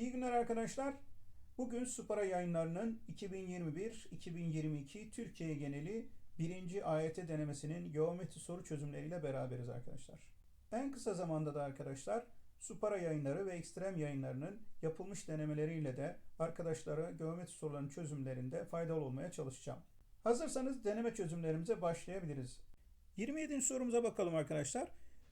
İyi günler arkadaşlar. Bugün Supara yayınlarının 2021-2022 Türkiye geneli birinci AYT denemesinin geometri soru çözümleriyle beraberiz arkadaşlar. En kısa zamanda da arkadaşlar Supara yayınları ve Ekstrem yayınlarının yapılmış denemeleriyle de arkadaşlara geometri sorularının çözümlerinde faydalı olmaya çalışacağım. Hazırsanız deneme çözümlerimize başlayabiliriz. 27. sorumuza bakalım arkadaşlar.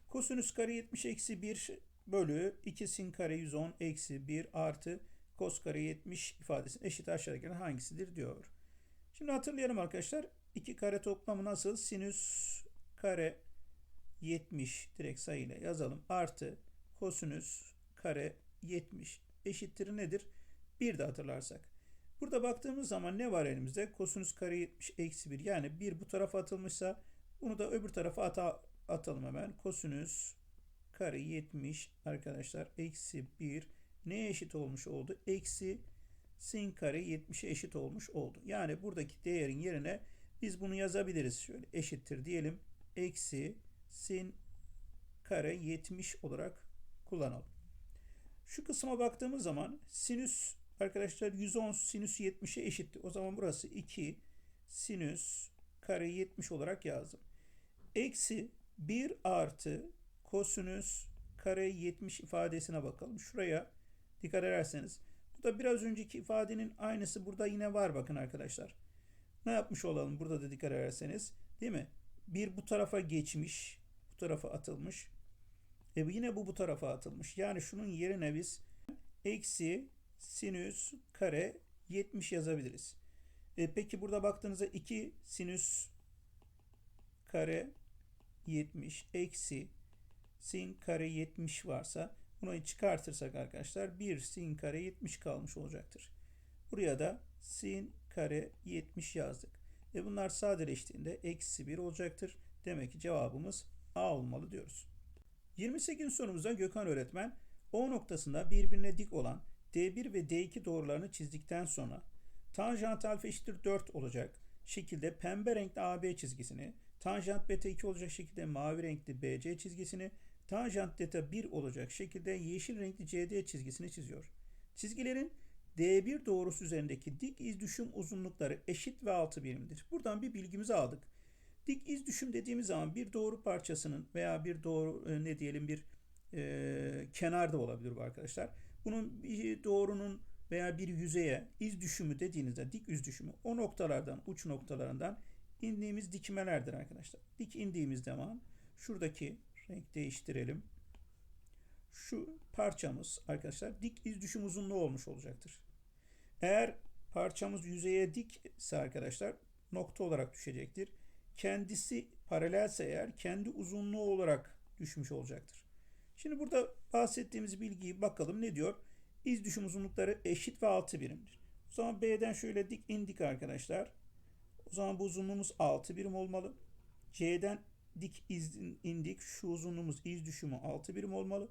Kosinüs kare 70 eksi 1 bölü 2 sin kare 110 eksi 1 artı kos kare 70 ifadesinin eşit aşağıdakilerden hangisidir diyor. Şimdi hatırlayalım arkadaşlar. 2 kare toplamı nasıl? Sinüs kare 70 direkt sayıyla yazalım. Artı kosinüs kare 70 eşittir nedir? 1 de hatırlarsak. Burada baktığımız zaman ne var elimizde? Kosinüs kare 70 eksi 1 yani 1 bu tarafa atılmışsa bunu da öbür tarafa ata, atalım hemen. Kosinüs kare 70 arkadaşlar eksi 1 neye eşit olmuş oldu? Eksi sin kare 70'e eşit olmuş oldu. Yani buradaki değerin yerine biz bunu yazabiliriz. Şöyle eşittir diyelim. Eksi sin kare 70 olarak kullanalım. Şu kısma baktığımız zaman sinüs arkadaşlar 110 sinüs 70'e eşitti. O zaman burası 2 sinüs kare 70 olarak yazdım. Eksi 1 artı kosinüs kare 70 ifadesine bakalım. Şuraya dikkat ederseniz. Bu da biraz önceki ifadenin aynısı burada yine var bakın arkadaşlar. Ne yapmış olalım burada da dikkat ederseniz. Değil mi? Bir bu tarafa geçmiş. Bu tarafa atılmış. E yine bu bu tarafa atılmış. Yani şunun yerine biz eksi sinüs kare 70 yazabiliriz. E peki burada baktığınızda 2 sinüs kare 70 eksi sin kare 70 varsa bunu çıkartırsak arkadaşlar 1 sin kare 70 kalmış olacaktır. Buraya da sin kare 70 yazdık. Ve bunlar sadeleştiğinde eksi 1 olacaktır. Demek ki cevabımız A olmalı diyoruz. 28. sorumuzda Gökhan öğretmen O noktasında birbirine dik olan D1 ve D2 doğrularını çizdikten sonra tanjant alfa eşittir 4 olacak şekilde pembe renkli AB çizgisini, tanjant beta 2 olacak şekilde mavi renkli BC çizgisini, tanjant delta 1 olacak şekilde yeşil renkli CD çizgisini çiziyor. Çizgilerin D1 doğrusu üzerindeki dik iz düşüm uzunlukları eşit ve 6 birimdir. Buradan bir bilgimizi aldık. Dik iz düşüm dediğimiz zaman bir doğru parçasının veya bir doğru e, ne diyelim bir e, kenar da olabilir bu arkadaşlar. Bunun bir doğrunun veya bir yüzeye iz düşümü dediğinizde dik yüz düşümü o noktalardan uç noktalarından indiğimiz dikmelerdir arkadaşlar. Dik indiğimiz zaman şuradaki renk değiştirelim. Şu parçamız arkadaşlar dik iz düşüm uzunluğu olmuş olacaktır. Eğer parçamız yüzeye dik ise arkadaşlar nokta olarak düşecektir. Kendisi paralelse eğer kendi uzunluğu olarak düşmüş olacaktır. Şimdi burada bahsettiğimiz bilgiyi bakalım ne diyor? İz düşüm uzunlukları eşit ve 6 birimdir. O zaman B'den şöyle dik indik arkadaşlar. O zaman bu uzunluğumuz 6 birim olmalı. C'den dik iz indik. Şu uzunluğumuz iz düşümü 6 birim olmalı.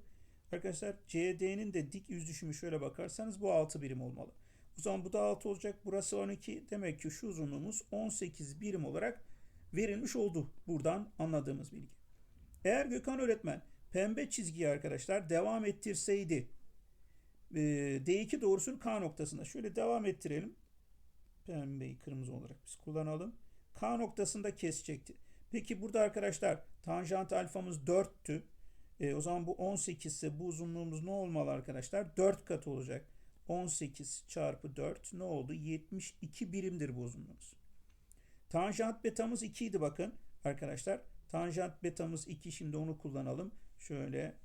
Arkadaşlar CD'nin de dik yüz düşümü şöyle bakarsanız bu 6 birim olmalı. O zaman bu da 6 olacak. Burası 12. Demek ki şu uzunluğumuz 18 birim olarak verilmiş oldu. Buradan anladığımız bilgi. Eğer Gökhan öğretmen pembe çizgiyi arkadaşlar devam ettirseydi D2 doğrusunun K noktasında şöyle devam ettirelim. Pembeyi kırmızı olarak biz kullanalım. K noktasında kesecekti. Peki burada arkadaşlar tanjant alfamız 4'tü. E, o zaman bu 18 ise bu uzunluğumuz ne olmalı arkadaşlar? 4 kat olacak. 18 çarpı 4 ne oldu? 72 birimdir bu uzunluğumuz. Tanjant betamız 2 idi bakın arkadaşlar. Tanjant betamız 2 şimdi onu kullanalım. Şöyle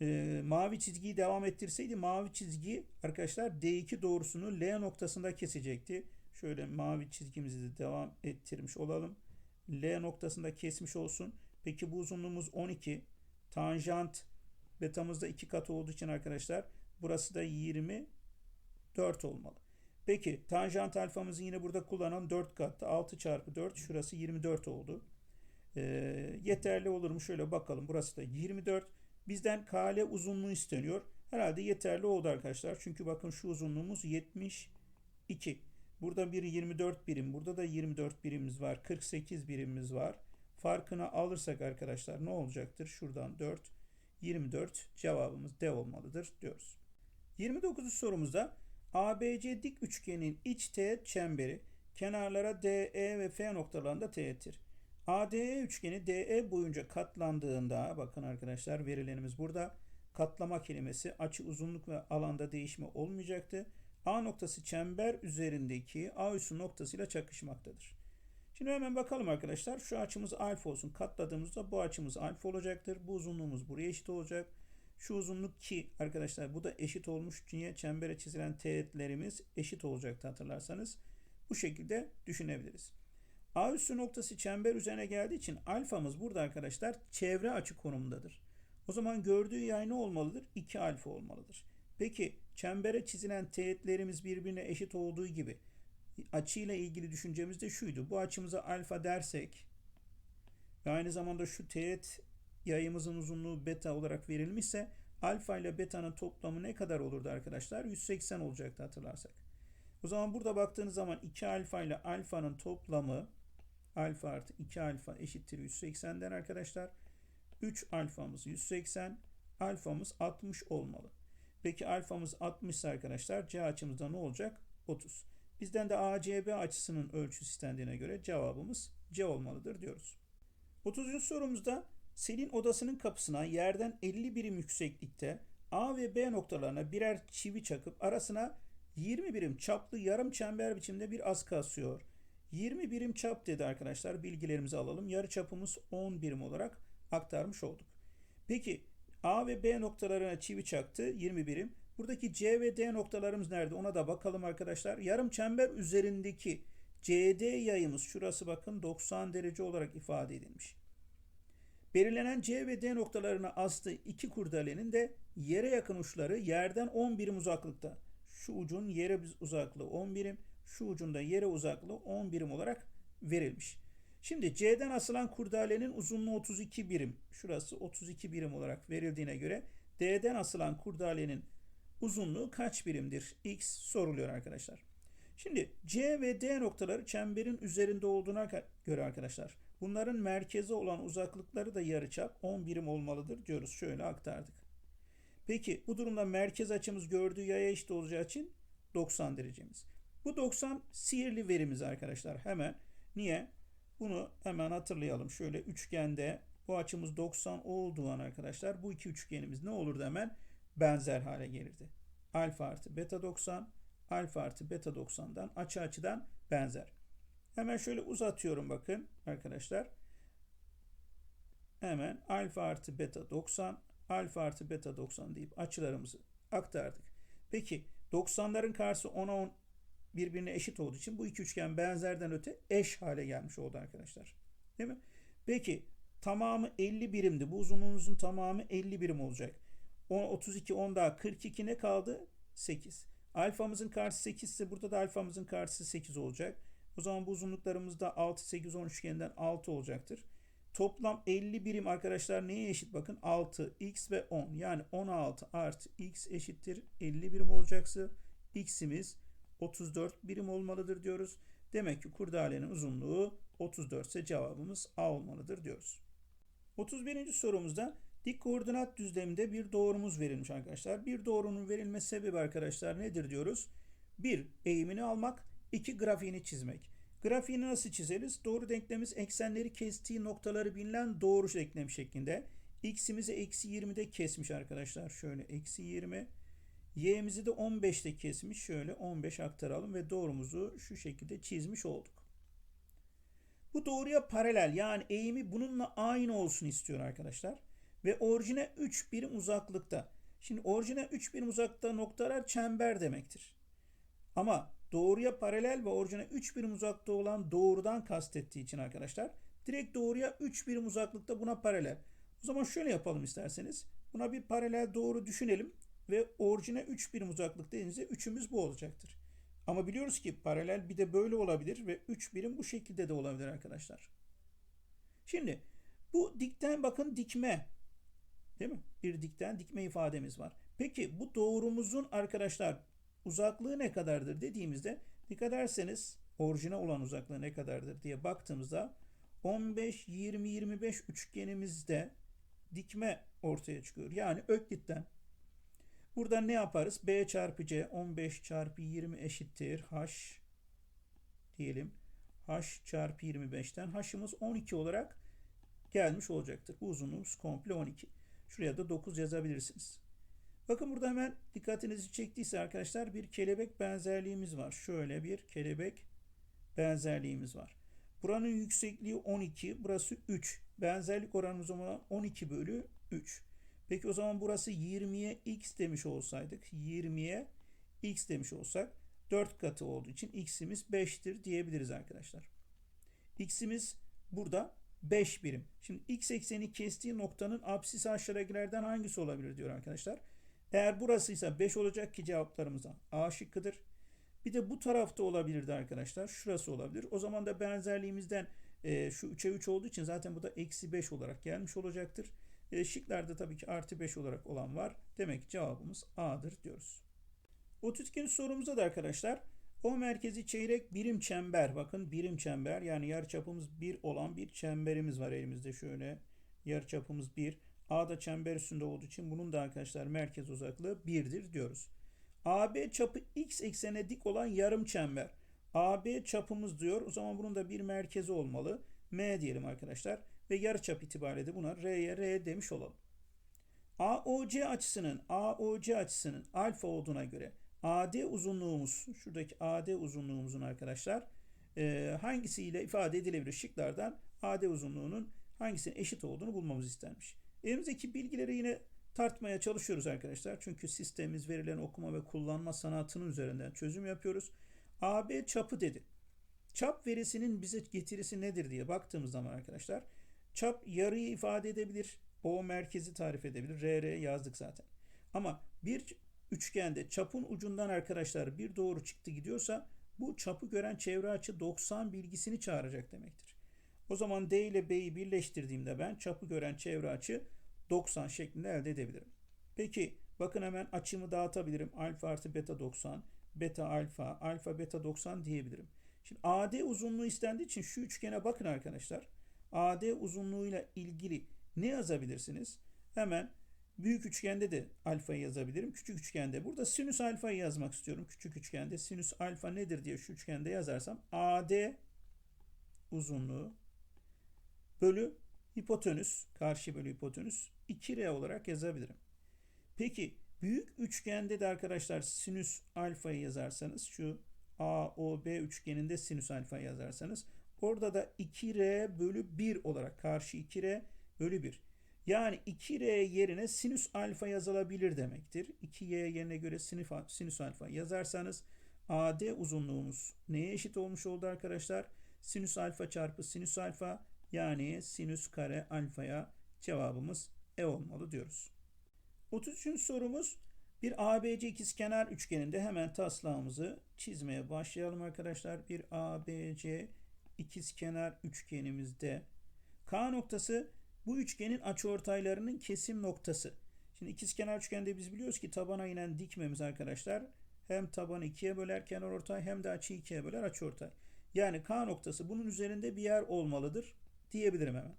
e, mavi çizgiyi devam ettirseydi mavi çizgi arkadaşlar D2 doğrusunu L noktasında kesecekti. Şöyle mavi çizgimizi de devam ettirmiş olalım. L noktasında kesmiş olsun. Peki bu uzunluğumuz 12. Tanjant betamızda 2 kat olduğu için arkadaşlar burası da 24 olmalı. Peki tanjant alfamızı yine burada kullanalım. 4 katta 6 çarpı 4 şurası 24 oldu. E, yeterli olur mu? Şöyle bakalım. Burası da 24. Bizden KL uzunluğu isteniyor. Herhalde yeterli oldu arkadaşlar. Çünkü bakın şu uzunluğumuz 72. Burada bir 24 birim. Burada da 24 birimimiz var. 48 birimimiz var. Farkını alırsak arkadaşlar ne olacaktır? Şuradan 4, 24 cevabımız D olmalıdır diyoruz. 29. sorumuzda ABC dik üçgenin iç teğet çemberi kenarlara DE ve F noktalarında teğettir. ADE üçgeni DE boyunca katlandığında bakın arkadaşlar verilenimiz burada katlama kelimesi açı uzunluk ve alanda değişme olmayacaktı. A noktası çember üzerindeki A üssü noktasıyla çakışmaktadır. Şimdi hemen bakalım arkadaşlar. Şu açımız alfa olsun. Katladığımızda bu açımız alfa olacaktır. Bu uzunluğumuz buraya eşit olacak. Şu uzunluk ki arkadaşlar bu da eşit olmuş. Niye? Çembere çizilen teğetlerimiz eşit olacaktı hatırlarsanız. Bu şekilde düşünebiliriz. A üssü noktası çember üzerine geldiği için alfamız burada arkadaşlar çevre açı konumundadır. O zaman gördüğü yay ne olmalıdır? 2 alfa olmalıdır. Peki çembere çizilen teğetlerimiz birbirine eşit olduğu gibi açıyla ilgili düşüncemiz de şuydu. Bu açımıza alfa dersek ve aynı zamanda şu teğet yayımızın uzunluğu beta olarak verilmişse alfa ile beta'nın toplamı ne kadar olurdu arkadaşlar? 180 olacaktı hatırlarsak. O zaman burada baktığınız zaman 2 alfa ile alfanın toplamı alfa artı 2 alfa eşittir 180'den arkadaşlar. 3 alfamız 180, alfamız 60 olmalı. Peki alfamız 60 ise arkadaşlar C açımızda ne olacak? 30. Bizden de ACB açısının ölçüsü istendiğine göre cevabımız C olmalıdır diyoruz. 30. sorumuzda Selin odasının kapısına yerden 50 birim yükseklikte A ve B noktalarına birer çivi çakıp arasına 20 birim çaplı yarım çember biçimde bir askı asıyor. 20 birim çap dedi arkadaşlar. Bilgilerimizi alalım. Yarı çapımız 10 birim olarak aktarmış olduk. Peki A ve B noktalarına çivi çaktı 20 birim. Buradaki C ve D noktalarımız nerede? Ona da bakalım arkadaşlar. Yarım çember üzerindeki CD yayımız şurası bakın 90 derece olarak ifade edilmiş. Belirlenen C ve D noktalarına astığı iki kurdelenin de yere yakın uçları yerden 10 birim uzaklıkta. Şu ucun yere uzaklığı 10 birim, şu ucunda yere uzaklığı 10 birim olarak verilmiş. Şimdi C'den asılan kurdalenin uzunluğu 32 birim. Şurası 32 birim olarak verildiğine göre D'den asılan kurdalenin uzunluğu kaç birimdir? X soruluyor arkadaşlar. Şimdi C ve D noktaları çemberin üzerinde olduğuna göre arkadaşlar bunların merkeze olan uzaklıkları da yarıçap 10 birim olmalıdır diyoruz. Şöyle aktardık. Peki bu durumda merkez açımız gördüğü yaya eşit olacağı için 90 derecemiz. Bu 90 sihirli verimiz arkadaşlar. Hemen niye? Bunu hemen hatırlayalım. Şöyle üçgende bu açımız 90 olduğu an arkadaşlar bu iki üçgenimiz ne olurdu hemen? Benzer hale gelirdi. Alfa artı beta 90, alfa artı beta 90'dan açı açıdan benzer. Hemen şöyle uzatıyorum bakın arkadaşlar. Hemen alfa artı beta 90, alfa artı beta 90 deyip açılarımızı aktardık. Peki 90'ların karşısı 10'a 10 birbirine eşit olduğu için bu iki üçgen benzerden öte eş hale gelmiş oldu arkadaşlar. Değil mi? Peki tamamı 50 birimdi. Bu uzunluğumuzun tamamı 50 birim olacak. 10, 32, 10 daha 42 ne kaldı? 8. Alfamızın karşısı 8 ise burada da alfamızın karşısı 8 olacak. O zaman bu uzunluklarımız da 6, 8, 10 üçgeninden 6 olacaktır. Toplam 50 birim arkadaşlar neye eşit bakın? 6, x ve 10. Yani 16 artı x eşittir 50 birim olacaksa x'imiz 34 birim olmalıdır diyoruz. Demek ki kurdalenin uzunluğu 34 ise cevabımız A olmalıdır diyoruz. 31. sorumuzda dik koordinat düzleminde bir doğrumuz verilmiş arkadaşlar. Bir doğrunun verilme sebebi arkadaşlar nedir diyoruz? 1. Eğimini almak. 2. Grafiğini çizmek. Grafiğini nasıl çizeriz? Doğru denklemimiz eksenleri kestiği noktaları bilinen doğru denklem şeklinde. X'imizi eksi 20'de kesmiş arkadaşlar. Şöyle eksi 20. Y'mizi de 15'te kesmiş. Şöyle 15 aktaralım ve doğrumuzu şu şekilde çizmiş olduk. Bu doğruya paralel yani eğimi bununla aynı olsun istiyor arkadaşlar. Ve orijine 3 birim uzaklıkta. Şimdi orijine 3 birim uzakta noktalar çember demektir. Ama doğruya paralel ve orijine 3 birim uzakta olan doğrudan kastettiği için arkadaşlar direkt doğruya 3 birim uzaklıkta buna paralel. O zaman şöyle yapalım isterseniz. Buna bir paralel doğru düşünelim ve orijine 3 birim uzaklık dediğinizde 3'ümüz bu olacaktır. Ama biliyoruz ki paralel bir de böyle olabilir ve 3 birim bu şekilde de olabilir arkadaşlar. Şimdi bu dikten bakın dikme. Değil mi? Bir dikten dikme ifademiz var. Peki bu doğrumuzun arkadaşlar uzaklığı ne kadardır dediğimizde dikkat ederseniz orijine olan uzaklığı ne kadardır diye baktığımızda 15, 20, 25 üçgenimizde dikme ortaya çıkıyor. Yani Öklit'ten Burada ne yaparız? B çarpı C 15 çarpı 20 eşittir. H diyelim. H çarpı 25'ten H'ımız 12 olarak gelmiş olacaktır. Bu uzunluğumuz komple 12. Şuraya da 9 yazabilirsiniz. Bakın burada hemen dikkatinizi çektiyse arkadaşlar bir kelebek benzerliğimiz var. Şöyle bir kelebek benzerliğimiz var. Buranın yüksekliği 12, burası 3. Benzerlik oranımız o zaman 12 bölü 3. Peki o zaman burası 20'ye x demiş olsaydık, 20'ye x demiş olsak 4 katı olduğu için x'imiz 5'tir diyebiliriz arkadaşlar. x'imiz burada 5 birim. Şimdi x ekseni kestiği noktanın apsis aşağıdakilerden hangisi olabilir diyor arkadaşlar. Eğer burasıysa 5 olacak ki cevaplarımızda A şıkkıdır. Bir de bu tarafta olabilirdi arkadaşlar. Şurası olabilir. O zaman da benzerliğimizden e, şu 3'e 3 olduğu için zaten bu da eksi 5 olarak gelmiş olacaktır. E, şıklarda tabii ki artı 5 olarak olan var. Demek ki cevabımız A'dır diyoruz. 32. sorumuzda da arkadaşlar o merkezi çeyrek birim çember. Bakın birim çember yani yarıçapımız 1 olan bir çemberimiz var elimizde şöyle. Yarıçapımız 1. A da çember üstünde olduğu için bunun da arkadaşlar merkez uzaklığı 1'dir diyoruz. AB çapı x eksene dik olan yarım çember. AB çapımız diyor. O zaman bunun da bir merkezi olmalı. M diyelim arkadaşlar. Ve yarıçap itibariyle de buna R'ye R demiş olalım. AOC açısının AOC açısının alfa olduğuna göre AD uzunluğumuz şuradaki AD uzunluğumuzun arkadaşlar e, hangisiyle ifade edilebilir şıklardan AD uzunluğunun hangisinin eşit olduğunu bulmamız istenmiş. Elimizdeki bilgileri yine tartmaya çalışıyoruz arkadaşlar. Çünkü sistemimiz verilen okuma ve kullanma sanatının üzerinden çözüm yapıyoruz. AB çapı dedi. Çap verisinin bize getirisi nedir diye baktığımız zaman arkadaşlar çap yarıyı ifade edebilir. O merkezi tarif edebilir. RR yazdık zaten. Ama bir üçgende çapın ucundan arkadaşlar bir doğru çıktı gidiyorsa bu çapı gören çevre açı 90 bilgisini çağıracak demektir. O zaman D ile B'yi birleştirdiğimde ben çapı gören çevre açı 90 şeklinde elde edebilirim. Peki bakın hemen açımı dağıtabilirim. Alfa artı beta 90, beta alfa, alfa beta 90 diyebilirim. Şimdi AD uzunluğu istendiği için şu üçgene bakın arkadaşlar. AD uzunluğuyla ilgili ne yazabilirsiniz? Hemen büyük üçgende de alfayı yazabilirim. Küçük üçgende burada sinüs alfayı yazmak istiyorum. Küçük üçgende sinüs alfa nedir diye şu üçgende yazarsam AD uzunluğu bölü hipotenüs, karşı bölü hipotenüs 2R olarak yazabilirim. Peki büyük üçgende de arkadaşlar sinüs alfayı yazarsanız şu AOB üçgeninde sinüs alfa yazarsanız orada da 2R bölü 1 olarak karşı 2R bölü 1. Yani 2R yerine sinüs alfa yazılabilir demektir. 2Y yerine göre sinüs, alfa yazarsanız AD uzunluğumuz neye eşit olmuş oldu arkadaşlar? Sinüs alfa çarpı sinüs alfa yani sinüs kare alfaya cevabımız E olmalı diyoruz. 33. sorumuz bir ABC ikizkenar üçgeninde hemen taslağımızı çizmeye başlayalım arkadaşlar. Bir ABC ikizkenar üçgenimizde K noktası bu üçgenin açıortaylarının kesim noktası. Şimdi ikizkenar üçgende biz biliyoruz ki tabana inen dikmemiz arkadaşlar hem tabanı ikiye böler kenar ortay hem de açıyı ikiye böler açıortay. Yani K noktası bunun üzerinde bir yer olmalıdır diyebilirim hemen.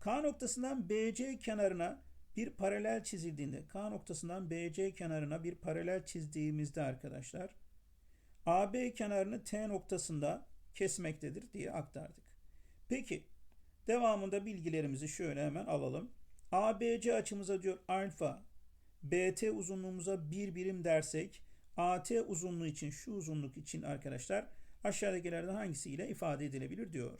K noktasından BC kenarına bir paralel çizildiğinde K noktasından BC kenarına bir paralel çizdiğimizde arkadaşlar AB kenarını T noktasında kesmektedir diye aktardık. Peki devamında bilgilerimizi şöyle hemen alalım. ABC açımıza diyor alfa BT uzunluğumuza bir birim dersek AT uzunluğu için şu uzunluk için arkadaşlar aşağıdakilerden hangisiyle ifade edilebilir diyor.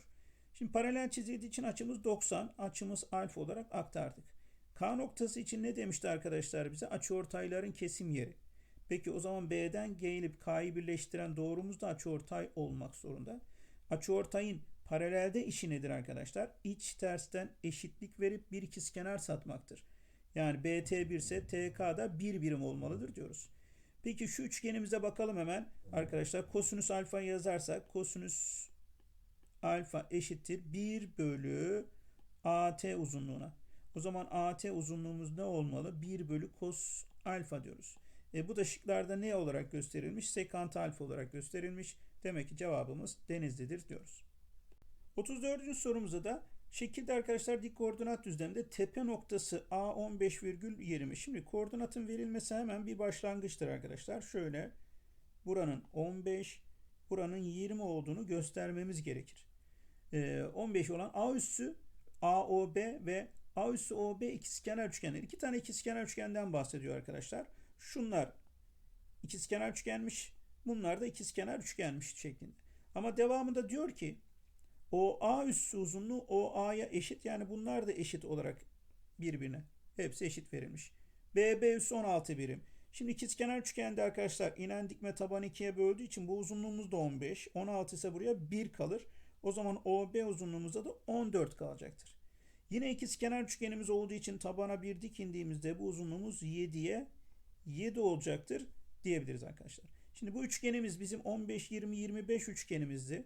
Şimdi paralel çizildiği için açımız 90. Açımız alfa olarak aktardık. K noktası için ne demişti arkadaşlar bize? Açıortayların kesim yeri. Peki o zaman B'den gelip K'yı birleştiren doğrumuz da açıortay olmak zorunda. Açıortayın paralelde işi nedir arkadaşlar? İç tersten eşitlik verip bir ikizkenar satmaktır. Yani BT 1 ise TK da 1 birim olmalıdır diyoruz. Peki şu üçgenimize bakalım hemen. Arkadaşlar kosinüs alfa yazarsak kosinüs alfa eşittir 1 bölü AT uzunluğuna. O zaman AT uzunluğumuz ne olmalı? 1 bölü kos alfa diyoruz. E, bu da şıklarda ne olarak gösterilmiş? Sekant alfa olarak gösterilmiş. Demek ki cevabımız Denizli'dir diyoruz. 34. sorumuzda da Şekilde arkadaşlar dik koordinat düzleminde tepe noktası A 15,20. Şimdi koordinatın verilmesi hemen bir başlangıçtır arkadaşlar. Şöyle buranın 15, buranın 20 olduğunu göstermemiz gerekir. Ee, 15 olan A üssü AOB ve A üssü OB ikizkenar üçgenler. İki tane ikizkenar üçgenden bahsediyor arkadaşlar. Şunlar ikizkenar üçgenmiş. Bunlar da ikizkenar üçgenmiş şeklinde. Ama devamında diyor ki o A üssü uzunluğu o A'ya eşit. Yani bunlar da eşit olarak birbirine. Hepsi eşit verilmiş. BB üssü 16 birim. Şimdi ikizkenar üçgende arkadaşlar inen dikme tabanı 2'ye böldüğü için bu uzunluğumuz da 15. 16 ise buraya 1 kalır. O zaman OB uzunluğumuzda da 14 kalacaktır. Yine ikizkenar üçgenimiz olduğu için tabana bir dik indiğimizde bu uzunluğumuz 7'ye 7 olacaktır diyebiliriz arkadaşlar. Şimdi bu üçgenimiz bizim 15, 20, 25 üçgenimizdi.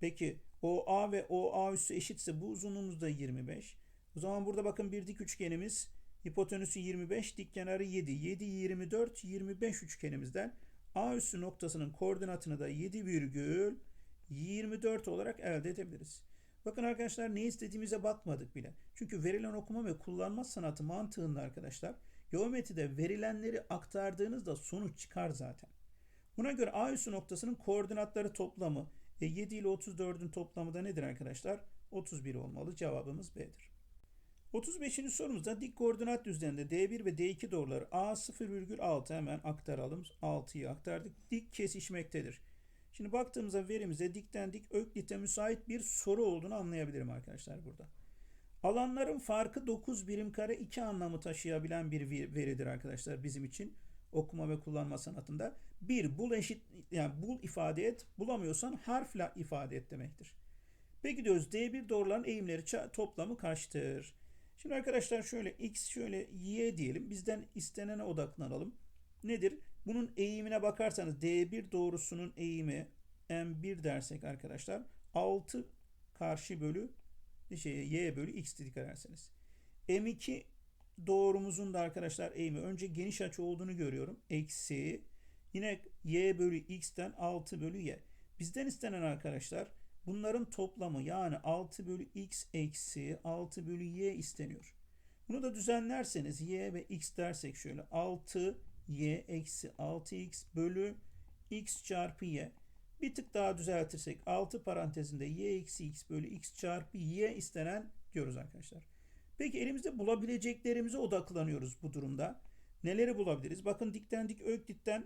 Peki OA ve OA üssü eşitse bu uzunluğumuz da 25. O zaman burada bakın bir dik üçgenimiz hipotenüsü 25, dik kenarı 7. 7, 24, 25 üçgenimizden A üssü noktasının koordinatını da 7 virgül 24 olarak elde edebiliriz. Bakın arkadaşlar ne istediğimize bakmadık bile. Çünkü verilen okuma ve kullanma sanatı mantığında arkadaşlar geometride verilenleri aktardığınızda sonuç çıkar zaten. Buna göre A üssü noktasının koordinatları toplamı e 7 ile 34'ün toplamı da nedir arkadaşlar? 31 olmalı. Cevabımız B'dir. 35. sorumuzda dik koordinat düzleminde D1 ve D2 doğruları A 0,6 hemen aktaralım. 6'yı aktardık. Dik kesişmektedir. Şimdi baktığımızda verimize dikten dik öklite müsait bir soru olduğunu anlayabilirim arkadaşlar burada. Alanların farkı 9 birim kare 2 anlamı taşıyabilen bir veridir arkadaşlar bizim için okuma ve kullanma sanatında. Bir bul eşit yani bul ifade et. Bulamıyorsan harfle ifade et demektir. Peki diyoruz D1 doğruların eğimleri toplamı kaçtır? Şimdi arkadaşlar şöyle x şöyle y diyelim. Bizden istenene odaklanalım. Nedir? Bunun eğimine bakarsanız D1 doğrusunun eğimi M1 dersek arkadaşlar 6 karşı bölü şey, y bölü x dikkat ederseniz. M2 doğrumuzun da arkadaşlar eğimi önce geniş açı olduğunu görüyorum. Eksi yine y bölü x'ten 6 bölü y. Bizden istenen arkadaşlar bunların toplamı yani 6 bölü x eksi 6 bölü y isteniyor. Bunu da düzenlerseniz y ve x dersek şöyle 6 y eksi 6x bölü x çarpı y. Bir tık daha düzeltirsek 6 parantezinde y eksi x bölü x çarpı y istenen diyoruz arkadaşlar. Peki elimizde bulabileceklerimize odaklanıyoruz bu durumda. Neleri bulabiliriz? Bakın dikten dik öklitten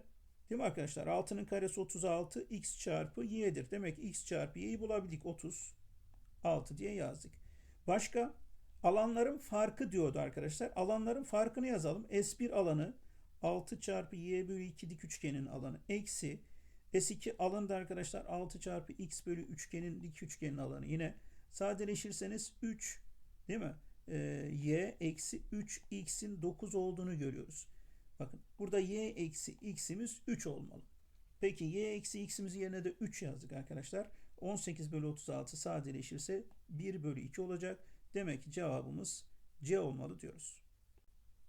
değil mi arkadaşlar? 6'nın karesi 36 x çarpı y'dir. Demek ki x çarpı y'yi bulabildik 30 6 diye yazdık. Başka alanların farkı diyordu arkadaşlar. Alanların farkını yazalım. S1 alanı 6 çarpı y bölü 2 dik üçgenin alanı eksi S2 alanı arkadaşlar 6 çarpı x bölü üçgenin dik üçgenin alanı. Yine sadeleşirseniz 3 değil mi? Ee, y eksi 3x'in 9 olduğunu görüyoruz. Bakın burada y eksi x'imiz 3 olmalı. Peki y eksi x'imiz yerine de 3 yazdık arkadaşlar. 18 bölü 36 sadeleşirse 1 bölü 2 olacak. Demek ki cevabımız C olmalı diyoruz.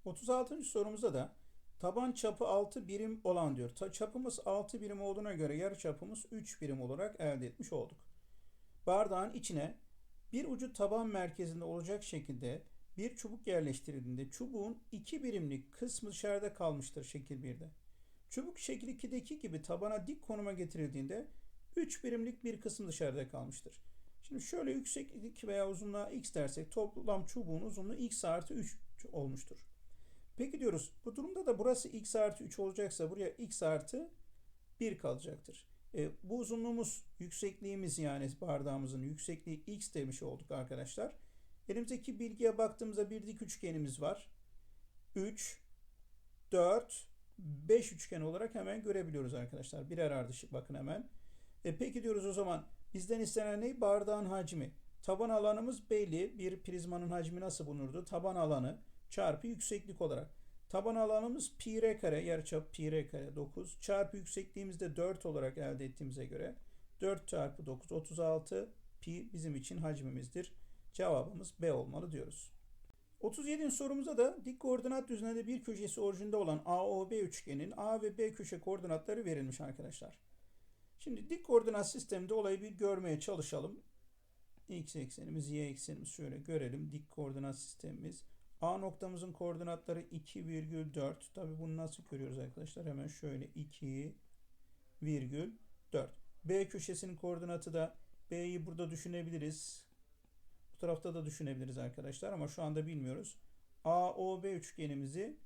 36. sorumuzda da taban çapı 6 birim olan diyor. Ta çapımız 6 birim olduğuna göre yarı çapımız 3 birim olarak elde etmiş olduk. Bardağın içine bir ucu taban merkezinde olacak şekilde bir çubuk yerleştirildiğinde çubuğun 2 birimlik kısmı dışarıda kalmıştır şekil 1'de. Çubuk şekil 2'deki gibi tabana dik konuma getirildiğinde 3 birimlik bir kısım dışarıda kalmıştır. Şimdi şöyle yükseklik veya uzunluğa x dersek toplam çubuğun uzunluğu x artı 3 olmuştur. Peki diyoruz bu durumda da burası x artı 3 olacaksa buraya x artı 1 kalacaktır. E, bu uzunluğumuz yüksekliğimiz yani bardağımızın yüksekliği x demiş olduk arkadaşlar. Elimizdeki bilgiye baktığımızda bir dik üçgenimiz var. 3, 4, 5 üçgen olarak hemen görebiliyoruz arkadaşlar. Birer ardışık bakın hemen. E, peki diyoruz o zaman bizden istenen ne? Bardağın hacmi. Taban alanımız belli. Bir prizmanın hacmi nasıl bulunurdu? Taban alanı çarpı yükseklik olarak. Taban alanımız pi r kare, yarıçap pi r kare 9 çarpı yüksekliğimiz de 4 olarak elde ettiğimize göre 4 çarpı 9 36 pi bizim için hacmimizdir. Cevabımız B olmalı diyoruz. 37. sorumuzda da dik koordinat düzleminde bir köşesi orijinde olan AOB üçgenin A ve B köşe koordinatları verilmiş arkadaşlar. Şimdi dik koordinat sisteminde olayı bir görmeye çalışalım. X eksenimiz, Y eksenimiz şöyle görelim. Dik koordinat sistemimiz. A noktamızın koordinatları 2,4. Tabi bunu nasıl görüyoruz arkadaşlar? Hemen şöyle 2,4. B köşesinin koordinatı da B'yi burada düşünebiliriz. Tarafta da düşünebiliriz arkadaşlar ama şu anda bilmiyoruz. AOB üçgenimizi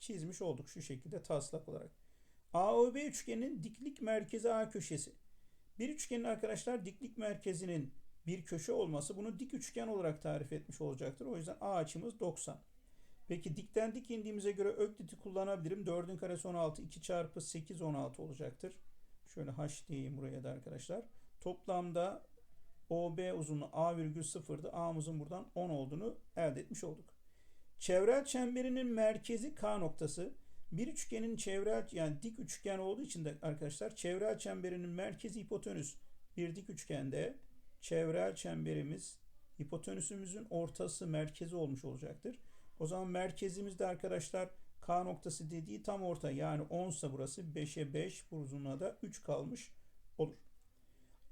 çizmiş olduk şu şekilde taslak olarak. AOB üçgeninin diklik merkezi A köşesi. Bir üçgenin arkadaşlar diklik merkezinin bir köşe olması bunu dik üçgen olarak tarif etmiş olacaktır. O yüzden A açımız 90. Peki dikten dik indiğimize göre ökliti kullanabilirim. 4'ün karesi 16, 2 çarpı 8 16 olacaktır. Şöyle h diyeyim buraya da arkadaşlar. Toplamda OB uzunluğu A virgül sıfırdı. A'mızın buradan 10 olduğunu elde etmiş olduk. Çevrel çemberinin merkezi K noktası. Bir üçgenin çevrel yani dik üçgen olduğu için de arkadaşlar çevrel çemberinin merkezi hipotenüs. Bir dik üçgende çevrel çemberimiz hipotenüsümüzün ortası merkezi olmuş olacaktır. O zaman merkezimizde arkadaşlar K noktası dediği tam orta yani 10 ise burası 5'e 5 bu uzunluğa da 3 kalmış olur.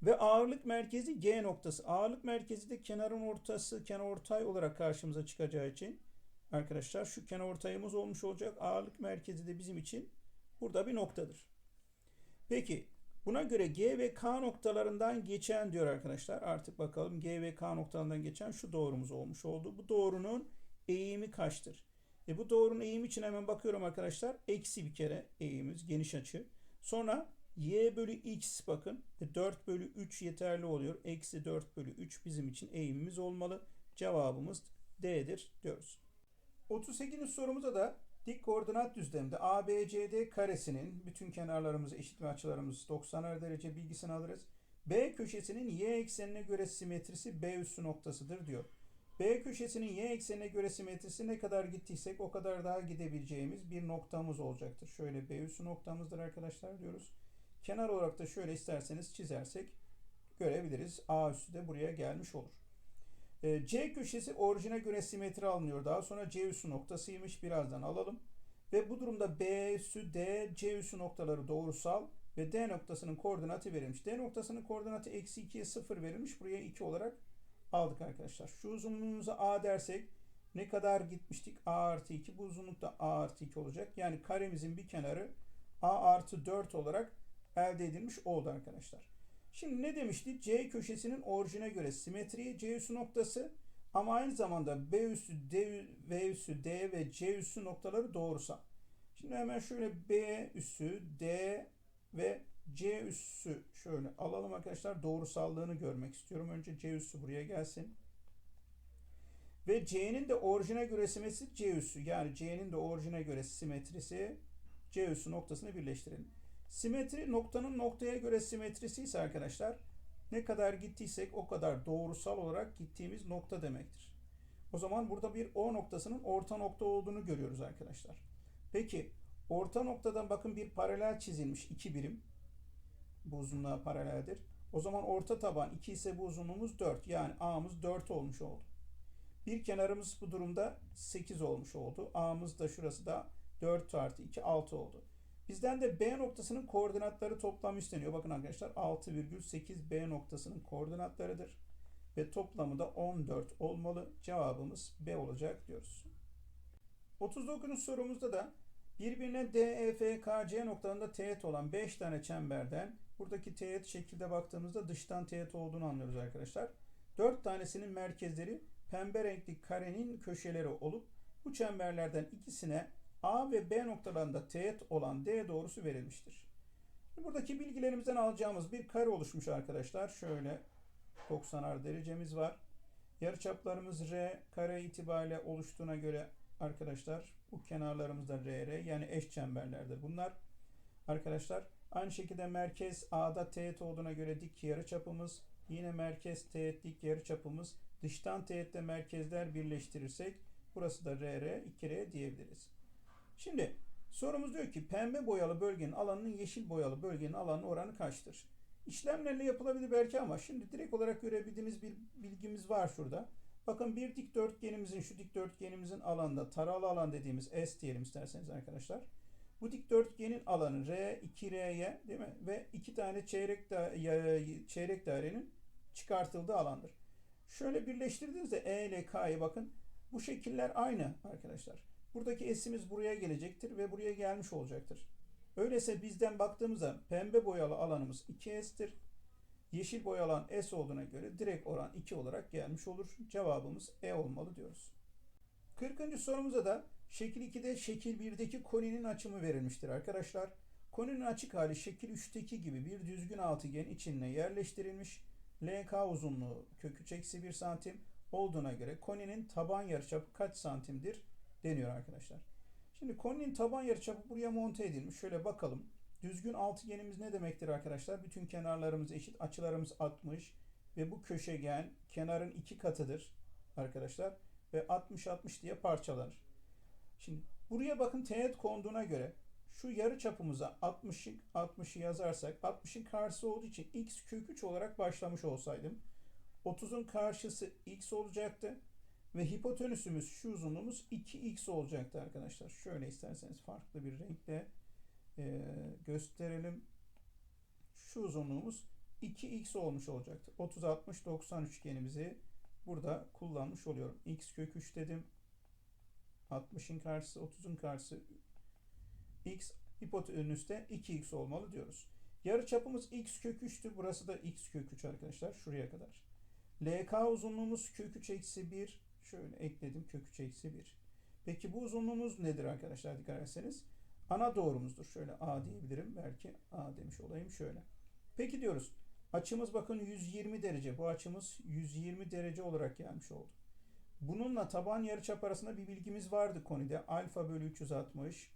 Ve ağırlık merkezi G noktası. Ağırlık merkezi de kenarın ortası kenarortay olarak karşımıza çıkacağı için arkadaşlar şu kenarortayımız olmuş olacak. Ağırlık merkezi de bizim için burada bir noktadır. Peki buna göre G ve K noktalarından geçen diyor arkadaşlar. Artık bakalım G ve K noktalarından geçen şu doğrumuz olmuş oldu. Bu doğrunun eğimi kaçtır? E bu doğrunun eğimi için hemen bakıyorum arkadaşlar. Eksi bir kere eğimimiz geniş açı. Sonra y bölü x bakın. E 4 bölü 3 yeterli oluyor. Eksi 4 bölü 3 bizim için eğimimiz olmalı. Cevabımız D'dir diyoruz. 38. sorumuza da dik koordinat düzlemde ABCD karesinin bütün kenarlarımız eşit açılarımız 90 derece bilgisini alırız. B köşesinin y eksenine göre simetrisi B üssü noktasıdır diyor. B köşesinin y eksenine göre simetrisi ne kadar gittiysek o kadar daha gidebileceğimiz bir noktamız olacaktır. Şöyle B üssü noktamızdır arkadaşlar diyoruz. Kenar olarak da şöyle isterseniz çizersek görebiliriz. A üssü de buraya gelmiş olur. Ee, C köşesi orijine göre simetri alınıyor. Daha sonra C üssü noktasıymış. Birazdan alalım. Ve bu durumda B üssü, D, C üssü noktaları doğrusal ve D noktasının koordinatı verilmiş. D noktasının koordinatı eksi 2'ye 0 verilmiş. Buraya 2 olarak aldık arkadaşlar. Şu uzunluğumuza A dersek ne kadar gitmiştik? A artı 2. Bu uzunluk da A artı 2 olacak. Yani karemizin bir kenarı A artı 4 olarak elde edilmiş oldu arkadaşlar. Şimdi ne demiştik? C köşesinin orijine göre simetri C üssü noktası ama aynı zamanda B üssü, D, V üssü, D ve C üssü noktaları doğrusal. Şimdi hemen şöyle B üssü, D ve C üssü şöyle alalım arkadaşlar. Doğrusallığını görmek istiyorum. Önce C üssü buraya gelsin. Ve C'nin de orijine göre simetrisi C üssü. Yani C'nin de orijine göre simetrisi C üssü noktasını birleştirelim. Simetri noktanın noktaya göre simetrisi ise arkadaşlar ne kadar gittiysek o kadar doğrusal olarak gittiğimiz nokta demektir. O zaman burada bir O noktasının orta nokta olduğunu görüyoruz arkadaşlar. Peki orta noktadan bakın bir paralel çizilmiş iki birim. Bu uzunluğa paraleldir. O zaman orta taban 2 ise bu uzunluğumuz 4. Yani A'mız 4 olmuş oldu. Bir kenarımız bu durumda 8 olmuş oldu. A'mız da şurası da 4 artı 2 6 oldu. Bizden de B noktasının koordinatları toplamı isteniyor. Bakın arkadaşlar 6,8 B noktasının koordinatlarıdır. Ve toplamı da 14 olmalı. Cevabımız B olacak diyoruz. 39. sorumuzda da birbirine D, E, F, K, C noktalarında teğet olan 5 tane çemberden buradaki teğet şekilde baktığımızda dıştan teğet olduğunu anlıyoruz arkadaşlar. 4 tanesinin merkezleri pembe renkli karenin köşeleri olup bu çemberlerden ikisine A ve B noktalarında teğet olan D doğrusu verilmiştir. Buradaki bilgilerimizden alacağımız bir kare oluşmuş arkadaşlar. Şöyle 90'ar derecemiz var. Yarıçaplarımız R kare itibariyle oluştuğuna göre arkadaşlar bu kenarlarımız da RR yani eş çemberlerdir bunlar. Arkadaşlar aynı şekilde merkez A'da teğet olduğuna göre dik yarıçapımız yine merkez teğet dik yarıçapımız dıştan teğette merkezler birleştirirsek burası da RR 2R diyebiliriz. Şimdi sorumuz diyor ki pembe boyalı bölgenin alanının yeşil boyalı bölgenin alanının oranı kaçtır? İşlemlerle yapılabilir belki ama şimdi direkt olarak görebildiğimiz bir bilgimiz var şurada. Bakın bir dikdörtgenimizin şu dikdörtgenimizin alanında taralı alan dediğimiz S diyelim isterseniz arkadaşlar. Bu dikdörtgenin alanı R 2R'ye değil mi? Ve iki tane çeyrek da çeyrek dairenin çıkartıldığı alandır. Şöyle birleştirdiğinizde E ile K'yı bakın. Bu şekiller aynı arkadaşlar. Buradaki S'imiz buraya gelecektir ve buraya gelmiş olacaktır. Öyleyse bizden baktığımızda pembe boyalı alanımız 2S'tir. Yeşil boyalı alan S olduğuna göre direkt oran 2 olarak gelmiş olur. Cevabımız E olmalı diyoruz. 40. sorumuza da şekil 2'de şekil 1'deki koninin açımı verilmiştir arkadaşlar. Koninin açık hali şekil 3'teki gibi bir düzgün altıgen içine yerleştirilmiş. LK uzunluğu kök 3 eksi 1 santim olduğuna göre koninin taban yarıçapı kaç santimdir deniyor arkadaşlar. Şimdi koninin taban yarıçapı buraya monte edilmiş. Şöyle bakalım. Düzgün altıgenimiz ne demektir arkadaşlar? Bütün kenarlarımız eşit. Açılarımız 60 ve bu köşegen kenarın iki katıdır arkadaşlar. Ve 60-60 diye parçalanır. Şimdi buraya bakın teğet konduğuna göre şu yarı çapımıza 60'ı 60'ı yazarsak 60'ın karşısı olduğu için x kök 3 olarak başlamış olsaydım 30'un karşısı x olacaktı ve hipotenüsümüz şu uzunluğumuz 2x olacaktı arkadaşlar. Şöyle isterseniz farklı bir renkle e, gösterelim. Şu uzunluğumuz 2x olmuş olacaktı. 30 60 90 üçgenimizi burada kullanmış oluyorum. x kök 3 dedim. 60'ın karşısı 30'un karşısı x hipotenüste 2x olmalı diyoruz. Yarı çapımız x kök 3'tü. Burası da x kök 3 arkadaşlar. Şuraya kadar. LK uzunluğumuz kök 3 eksi 1. Şöyle ekledim kök 3 eksi 1. Peki bu uzunluğumuz nedir arkadaşlar dikkat ederseniz? Ana doğrumuzdur. Şöyle A diyebilirim. Belki A demiş olayım şöyle. Peki diyoruz. Açımız bakın 120 derece. Bu açımız 120 derece olarak gelmiş oldu. Bununla taban yarıçap arasında bir bilgimiz vardı konide. Alfa bölü 360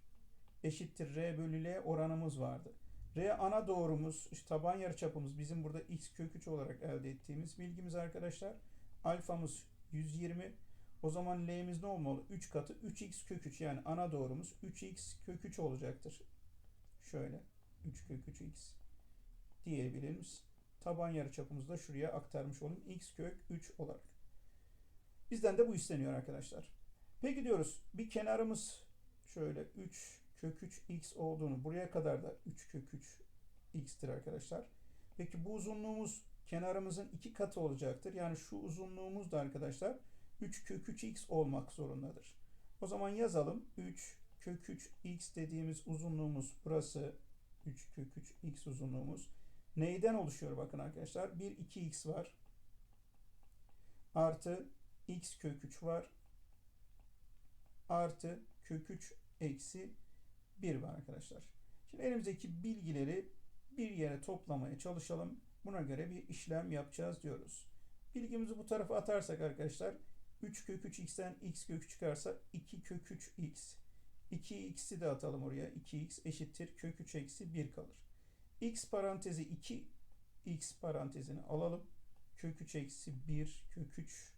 eşittir R bölü L oranımız vardı. R ana doğrumuz, işte taban yarıçapımız bizim burada x kök 3 olarak elde ettiğimiz bilgimiz arkadaşlar. Alfamız 120. O zaman L'miz ne olmalı? 3 katı 3x kök 3 yani ana doğrumuz 3x kök 3 olacaktır. Şöyle 3 kök 3x diyebiliriz. Taban yarıçapımızı da şuraya aktarmış olayım. x kök 3 olarak. Bizden de bu isteniyor arkadaşlar. Peki diyoruz bir kenarımız şöyle 3 kök 3 x olduğunu buraya kadar da 3 kök 3 x'tir arkadaşlar. Peki bu uzunluğumuz kenarımızın iki katı olacaktır. Yani şu uzunluğumuz da arkadaşlar 3 kök 3 x olmak zorundadır. O zaman yazalım. 3 kök 3 x dediğimiz uzunluğumuz burası 3 kök 3 x uzunluğumuz. Neyden oluşuyor bakın arkadaşlar? 1 2x var. Artı x kök 3 var. Artı kök 3 eksi 1 var arkadaşlar. Şimdi elimizdeki bilgileri bir yere toplamaya çalışalım. Buna göre bir işlem yapacağız diyoruz. Bilgimizi bu tarafa atarsak arkadaşlar 3 kök 3 x'ten x kök 3 çıkarsa 2 kök 3 x. 2x'i de atalım oraya. 2x eşittir kök 3 eksi 1 kalır. x parantezi 2 x parantezini alalım. Kök 3 eksi 1 kök 3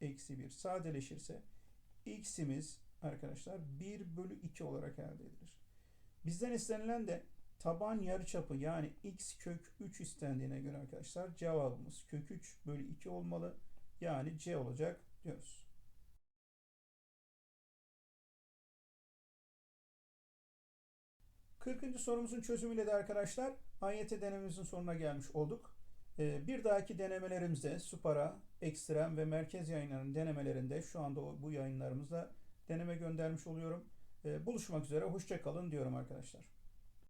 eksi 1 sadeleşirse x'imiz arkadaşlar 1 bölü 2 olarak elde edilir. Bizden istenilen de taban yarıçapı yani x kök 3 istendiğine göre arkadaşlar cevabımız kök 3 bölü 2 olmalı. Yani C olacak diyoruz. Kırkıncı sorumuzun çözümüyle de arkadaşlar AYT denememizin sonuna gelmiş olduk. Ee, bir dahaki denemelerimizde Supara, Ekstrem ve Merkez yayınlarının denemelerinde şu anda bu yayınlarımızda deneme göndermiş oluyorum. Ee, buluşmak üzere, hoşçakalın diyorum arkadaşlar.